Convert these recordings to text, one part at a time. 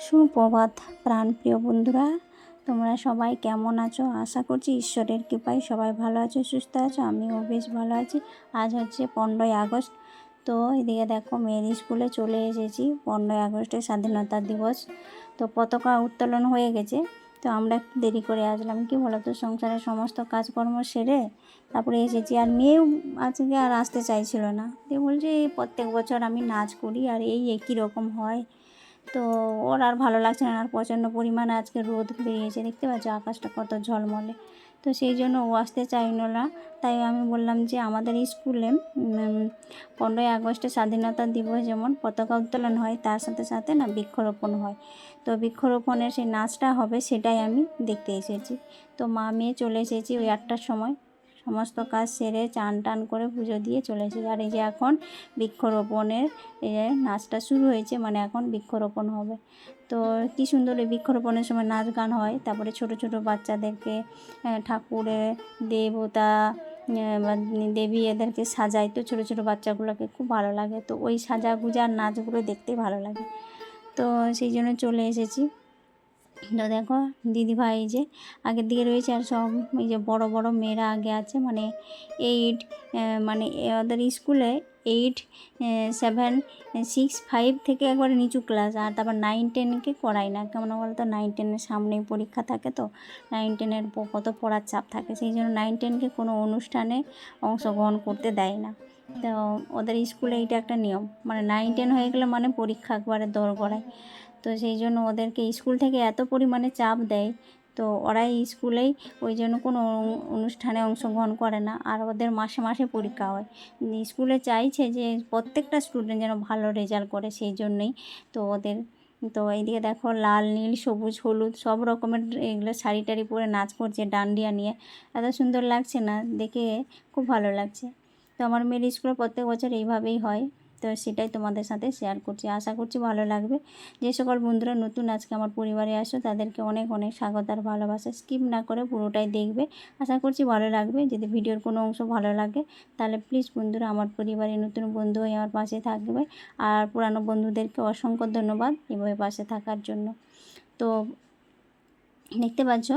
সুপ্রভাত, প্রাণপ্রিয় বন্ধুরা। তোমরা সবাই কেমন আছো? আশা করছি ঈশ্বরের কৃপায় সবাই ভালো আছো, সুস্থ আছো, আমিও বেশ ভালো আছি। আজ হচ্ছে পনেরোই আগস্ট। তো এদিকে দেখো, মেয়ের স্কুলে চলে এসেছি। পনেরোই আগস্টের স্বাধীনতা দিবস। তো পতাকা উত্তোলন হয়ে গেছে। তো আমরা একটু দেরি করে আসলাম। কি বলতো, সংসারের সমস্ত কাজকর্ম সেরে তারপরে এসেছি আর মেয়েও আজকে আর আসতে চাইছিল না। দিয়ে বলছে, "এই প্রত্যেক বছর আমি নাচ করি আর এই একই রকম হয়। তো ওর আর ভালো লাগছে না, আর প্রচণ্ড পরিমাণে আজকে রোদ বেরিয়েছে। দেখতে পাচ্ছ আকাশটা কত ঝলমলে। তো সেই জন্য ও আসতে চাইলো না। তাই আমি বললাম যে আমাদের স্কুলে পনেরোই আগস্টে স্বাধীনতা দিবস যেমন পতাকা উত্তোলন হয়, তার সাথে সাথে না বৃক্ষরোপণ হয়। তো বৃক্ষরোপণের সেই নাচটা হবে সেটাই আমি দেখতে এসেছি। তো মা মেয়ে চলে এসেছি ওই আটটার সময়। সমস্ত কাজ সেরে চান টান করে পুজো দিয়ে চলে এসেছি। আর এই যে এখন বৃক্ষরোপণের, এই যে নাচটা শুরু হয়েছে মানে এখন বৃক্ষরোপণ হবে। তো কী সুন্দর এই বৃক্ষরোপণের সময় নাচ গান হয়। তারপরে ছোট ছোট বাচ্চাদেরকে ঠাকুরের দেবতা দেবী এদেরকে সাজায়। তো ছোটো ছোটো বাচ্চাগুলোকে খুব ভালো লাগে। তো ওই সাজা গুজার নাচগুলো দেখতে ভালো লাগে। তো সেই জন্য চলে এসেছি। তো দেখো দিদিভাই এই যে আগের দিকে রয়েছে আর সব এই যে বড় বড় মেয়েরা আগে আছে মানে এইট মানে ওদের স্কুলে এইট সেভেন সিক্স ফাইভ থেকে একবারে নিচু ক্লাস আর তারপর নাইন টেনকে করাই না। কেমন বলতো? নাইন টেনের সামনেই পরীক্ষা থাকে তো নাইন টেনের কত পড়ার চাপ থাকে। সেই জন্য নাইন টেনকে কোনো অনুষ্ঠানে অংশগ্রহণ করতে দেয় না। তো ওদের স্কুলে এইটা একটা নিয়ম মানে নাইন টেন হয়ে গেলে মানে পরীক্ষা একবারে দৌড় গড়ায়। তো সেই জন্য ওদেরকে স্কুল থেকে এত পরিমাণে চাপ দেয়। তো ওরাই স্কুলেই ওই জন্য কোনো অনু- অনুষ্ঠানে অংশগ্রহণ করে না। আর ওদের মাসে মাসে পরীক্ষা হয়। স্কুলে চাইছে যে প্রত্যেকটা স্টুডেন্ট যেন ভালো রেজাল্ট করে সেই জন্যই তো ওদের। তো এইদিকে দেখো লাল, নীল, সবুজ, হলুদ সব রকমের এগুলো শাড়ি টাড়ি পরে নাচ করছে, ডান্ডিয়া নিয়ে। এত সুন্দর লাগছে না। দেখে খুব ভালো লাগছে। তো আমার মেয়ের স্কুলে প্রত্যেক বছর এইভাবেই হয়। তো সেটাই তোমাদের সাথে শেয়ার করছি। আশা করছি ভালো লাগবে। যে সকল বন্ধুরা নতুন আজকে আমার পরিবারে আসো, তাদেরকে অনেক অনেক স্বাগত আর ভালোবাসা। স্কিপ না করে পুরোটাই দেখবে। আশা করছি ভালো লাগবে। যদি ভিডিওর কোনো অংশ ভালো লাগে, তাহলে প্লিজ বন্ধুরা আমার পরিবারে নতুন বন্ধু হয়ে আমার পাশে থাকবে। আর পুরানো বন্ধুদেরকে অসংখ্য ধন্যবাদ এভাবে পাশে থাকার জন্য। তো দেখতে পাচ্ছ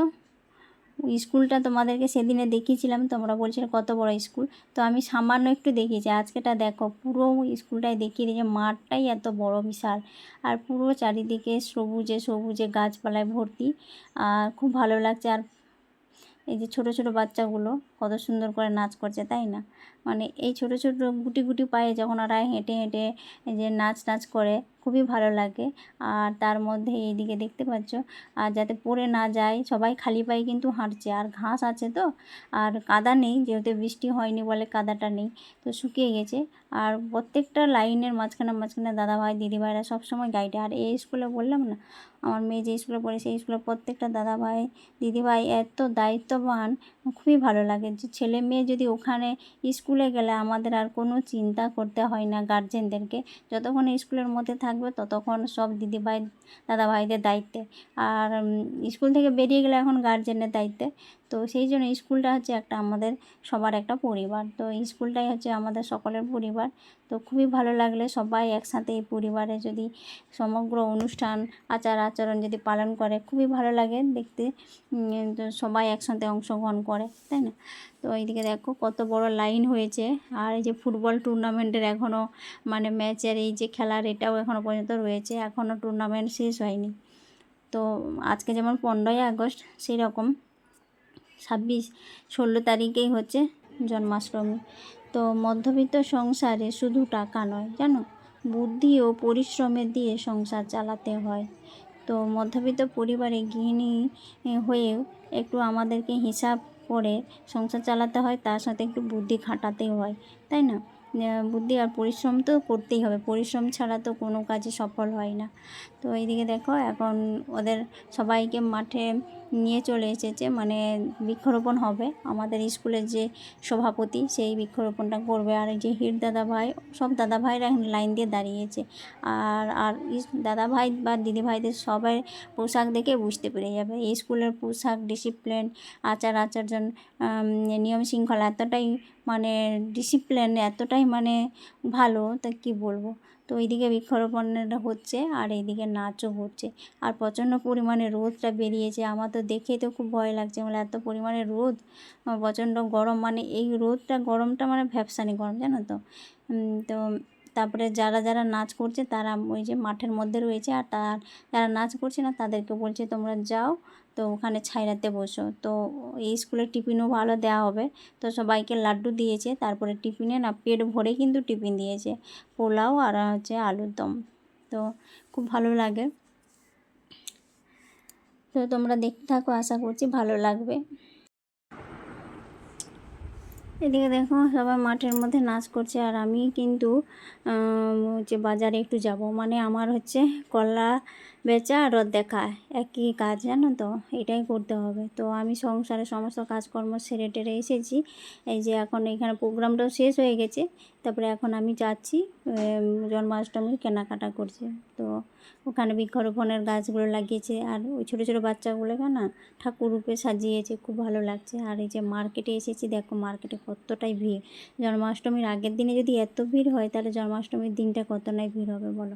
স্কুলটা তোমাদেরকে সেদিনে দেখিয়েছিলাম, তোমরা বলছিলে কত বড় স্কুল। তো আমি সামান্য একটু দেখিয়েছি, আজকেটা দেখো, পুরো স্কুলটাই দেখিয়ে দিয়েছে, মাঠটাই এত বড় বিশাল। আর পুরো চারিদিকে সবুজে সবুজে গাছপালায় ভর্তি, আর খুব ভালো লাগছে। আর এই যে ছোট ছোট বাচ্চাগুলো কত সুন্দর করে নাচ করছে, তাই না? মানে এই ছোট ছোট গুটি গুটি পায়ে যখন ওরা হেঁটে হেঁটে যে নাচ নাচ করে খুবই ভালো লাগে। আর তার মধ্যে এইদিকে দেখতে পাচ্ছ, আর যাতে পড়ে না যায়, সবাই খালি পায়ে কিন্তু হাঁটছে। আর ঘাস আছে তো, আর কাদা নেই, যেহেতু বৃষ্টি হয়নি বলে কাদাটা নেই, তো শুকিয়ে গেছে। আর প্রত্যেকটা লাইনের মাঝখানে মাঝখানে দাদাভাই, দিদিভাইরা সবসময় গাইডে। আর এই স্কুলে বললাম না, আমার মেয়ে যে স্কুলে পড়ে, সেই স্কুলে প্রত্যেকটা দাদাভাই, দিদিভাই এত দায়িত্ববান, খুবই ভালো লাগে। যে ছেলে মেয়ে যদি ওখানে স্কুলে গেলে আমাদের আর কোনো চিন্তা করতে হয় না গার্জেনদেরকে যতক্ষণ স্কুলের মধ্যে থাকবে ততক্ষণ সব দিদিভাই দাদাভাইদের দায়িত্বে। আর স্কুল থেকে বেরিয়ে গেলে এখন গার্জেনের দায়িত্বে। তো সেই জন্য স্কুলটা হচ্ছে একটা আমাদের সবার একটা পরিবার। তো স্কুলটাই হচ্ছে আমাদের সকলের পরিবার। তো খুবই ভালো লাগলে সবাই একসাথে এই পরিবারে যদি সমগ্র অনুষ্ঠান, আচার আচরণ যদি পালন করে, খুবই ভালো লাগে দেখতে। সবাই একসাথে অংশগ্রহণ করে, তাই না? তো এইদিকে দেখো কত বড় লাইন হয়েছে। আর এই যে ফুটবল টুর্নামেন্টের এখনও মানে ম্যাচের এই যে খেলার এটাও এখনও পর্যন্ত রয়েছে। এখনও টুর্নামেন্ট শেষ হয়নি। তো আজকে যেমন পনেরোই আগস্ট সেই রকম ছাব্বিশ, ষোলো তারিখেই হচ্ছে জন্মাষ্টমী। তো মধ্যবিত্ত সংসারে শুধু টাকা নয়, জানো? বুদ্ধি ও পরিশ্রমের দিয়ে সংসার চালাতে হয়। তো মধ্যবিত্ত পরিবারে গৃহিণী হয়েও একটু আমাদেরকে হিসাব করে সংসার চালাতে হয়, তার সাথে একটু বুদ্ধি খাটাতে হয়, তাই না? বুদ্ধি আর পরিশ্রম তো করতেই হবে, পরিশ্রম ছাড়া তো কোনো কাজে সফল হয় না। তো এইদিকে দেখো, এখন ওদের সবাইকে মাঠে নিয়ে চলে এসেছে মানে বৃক্ষরোপণ হবে। আমাদের স্কুলের যে সভাপতি, সেই বৃক্ষরোপণটা করবে। আর এই যে হির দাদা ভাই, সব দাদা ভাইরা এখন লাইন দিয়ে দাঁড়িয়েছে। আর আর দাদা ভাই বা দিদি ভাইদের সবাই পোশাক দেখে বুঝতে পেরে যাবে। স্কুলের পোশাক ডিসিপ্লিন আচার, আচরণ নিয়ম শৃঙ্খলা এতটাই মানে ডিসিপ্লিন এতটাই মানে ভালো, তা কি বলব? তো এইদিকে বৃক্ষরোপণটা হচ্ছে আর এইদিকে নাচও হচ্ছে। আর প্রচণ্ড পরিমাণে রোদটা বেরিয়েছে। আমার তো দেখেই তো খুব ভয় লাগছে। মানে এত পরিমাণে রোদ প্রচণ্ড গরম। মানে এই রোদটা, গরমটা মানে ভ্যাপসানি গরম, জানো তো? তো তারপরে যারা যারা নাচ করছে তারা ওই যে মাঠের মধ্যে রয়েছে। আর তার, যারা নাচ করছে না তাদেরকে বলছে, তোমরা যাও তো ওখানে ছাইরাতে বসো। তো এই স্কুলের টিফিনও ভালো দেওয়া হবে। তো সবাইকে লাড্ডু দিয়েছে, তারপরে টিফিনে না পেট ভরে কিন্তু টিফিন দিয়েছে, পোলাও আর হচ্ছে আলুর দম। তো খুব ভালো লাগে। তো তোমরা দেখতে থাকো, আশা করছি ভালো লাগবে। এদিকে দেখো, সবাই মাঠের মধ্যে নাচ করছে আর আমি কিন্তু হচ্ছে বাজারে একটু যাব। মানে আমার হচ্ছে কলা বেচা রোদ দেখা। একই কাজ, জানো তো? এটাই করতে হবে। তো আমি সংসারে সমস্ত কাজকর্ম সেরে টেরে এসেছি। এই যে এখন এখানে প্রোগ্রামটাও শেষ হয়ে গেছে। তারপরে এখন আমি যাচ্ছি জন্মাষ্টমীর কেনাকাটা করছে। তো ওখানে বৃক্ষরোপণের গাছগুলো লাগিয়েছে। আর ওই ছোটো ছোটো বাচ্চাগুলোকে না ঠাকুর রূপে সাজিয়েছে। খুব ভালো লাগছে। আর এই যে মার্কেটে এসেছি, দেখো মার্কেটে কতটাই ভিড়। জন্মাষ্টমীর আগের দিনে যদি এত ভিড় হয়, তাহলে জন্মাষ্টমীর দিনটা কত নাই ভিড় হবে বলো?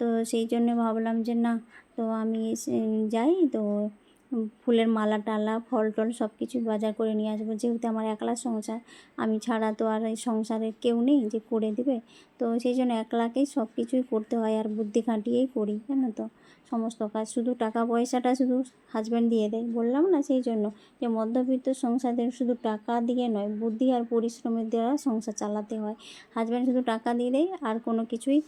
তো সেই জন্য ভাবলাম যে না, তো আমি যাই, তো ফুলের মালা টালা, ফল টল সব কিছু বাজার করে নিয়ে আসব। যেহেতু আমার একলা সংসার, আমি ছাড়া তো আর সংসারে কেউ নেই যে করে দেবে। তো সেই জন্য একলাকেই সব কিছুই করতে হয় আর বুদ্ধি খাটিয়েই করি, জানো তো। সমস্ত কাজ। শুধু টাকা পয়সাটা শুধু হাজব্যান্ড দিয়ে দেয়। বললাম না সেই জন্য যে মধ্যবিত্ত সংসারদের শুধু টাকা দিয়ে নয়, বুদ্ধি আর পরিশ্রমের দ্বারা সংসার চালাতে হয়। হাজব্যান্ড শুধু টাকা দিয়ে দেয়, আর কোনো কিছুই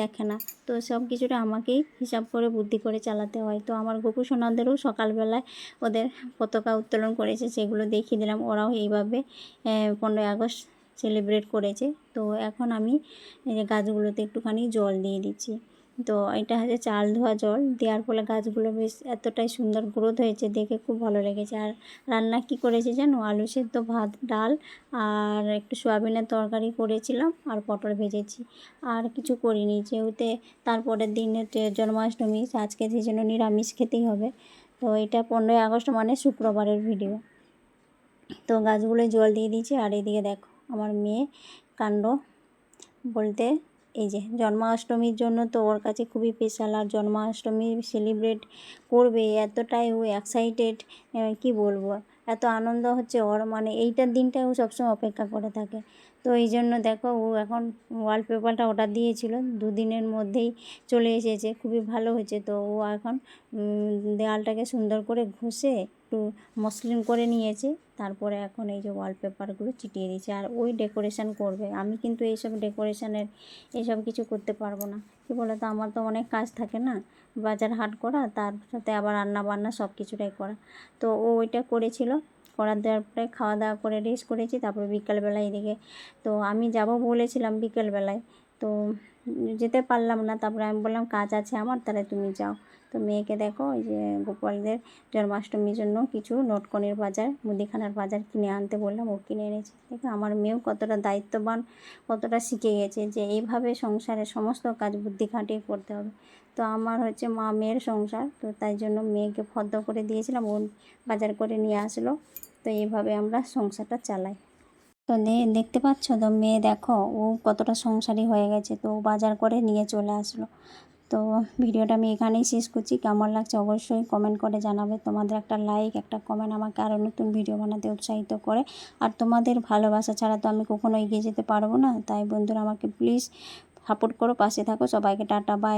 দেখে না। তো সব কিছুটা আমাকেই হিসাব করে বুদ্ধি করে চালাতে হয়। তো আমার গোপু সোনাদেরও সকালবেলায় ওদের পতাকা উত্তোলন করেছে, সেগুলো দেখিয়ে দিলাম। ওরাও এইভাবে পনেরোই আগস্ট সেলিব্রেট করেছে। তো এখন আমি গাছগুলোতে একটুখানি জল দিয়ে দিচ্ছি। তো এটা হচ্ছে চাল ধোয়া জল। দেওয়ার ফলে গাছগুলো বেশ এতটাই সুন্দর গ্রোথ হয়েছে, দেখে খুব ভালো লেগেছে। আর রান্না কি করেছি জানো? আলু সেদ্ধ, ভাত, ডাল আর একটু সোয়াবিনের তরকারি করেছিলাম আর পটল ভেজেছি। আর কিছু করিনি, যেহেতু তারপরের দিন জন্মাষ্টমী আজকে সেই জন্য নিরামিষ খেতেই হবে। তো এটা পনেরোই আগস্ট মানে শুক্রবারের ভিডিও তো গাছগুলো জল দিয়ে দিয়েছি। আর এদিকে দেখো, আমার মেয়ে কাণ্ড বলতে এই যে জন্মাষ্টমীর জন্য তো ওর কাছে খুবই স্পেশাল আর জন্মাষ্টমী সেলিব্রেট করবে, এতটাই ও এক্সাইটেড কি বলব? এত আনন্দ হচ্ছে ওর মানে এইটার দিনটাই ও সবসময় অপেক্ষা করে থাকে। তো এই জন্য দেখো ও এখন ওয়ালপেপারটা অর্ডার দিয়েছিল। দুদিনের মধ্যেই চলে এসেছে, খুবই ভালো হয়েছে। তো ও এখন দেওয়ালটাকে সুন্দর করে ঘষে একটু মসলিন করে নিয়েছে। তারপরে এখন এই যে ওয়ালপেপারগুলো চিটিয়ে দিয়েছে। আর ওই ডেকোরেশন করবে। আমি কিন্তু এইসব ডেকোরেশনের এইসব কিছু করতে পারব না। কী বলো তো আমার তো অনেক কাজ থাকে না, বাজার হাট করা, তার সাথে আবার রান্না বান্না সব কিছুটাই করা। তো ও ওইটা করেছিল। করার দেওয়ার পরে খাওয়া দাওয়া করে রেস্ট করেছি, তারপরে বিকালবেলায় এদিকে, তো আমি যাব বলেছিলাম বিকেলবেলায়, তো যেতে পারলাম না, তারপরে আমি বললাম কাজ আছে আমার, তাহলে তুমি যাও, তো মেয়েকে দেখো ওই যে গোপালদের জন্মাষ্টমীর জন্য কিছু নটকনের বাজার, মুদিখানার বাজার কিনে আনতে বললাম, ও কিনে এনেছে, দেখো আমার মেয়েও কতটা দায়িত্ববান, কতটা শিখে গেছে যে এইভাবে সংসারের সমস্ত কাজ বুদ্ধি খাটিয়ে করতে হবে, তো আমার হচ্ছে মা মেয়ের সংসার, তো তাই জন্য মেয়েকে ফদ্দ করে দিয়েছিলাম, ও বাজার করে নিয়ে আসলো তো এইভাবে আমরা সংসারটা চালাই। তো দেখতে পাচ্ছ? তো মেয়ে দেখো, ও কতটা সংসারী হয়ে গেছে। তো বাজার করে নিয়ে চলে আসলো। তো ভিডিওটা আমি এখানেই শেষ করছি। কেমন লাগছে অবশ্যই কমেন্ট করে জানাবে। তোমাদের একটা লাইক একটা কমেন্ট আমাকে আরও নতুন ভিডিও বানাতে উৎসাহিত করে। আর তোমাদের ভালোবাসা ছাড়া তো আমি কখনো এগিয়ে যেতে পারব না। তাই বন্ধুরা, আমাকে প্লিজ সাপোর্ট করো, পাশে থাকো। সবাইকে টাটা বাই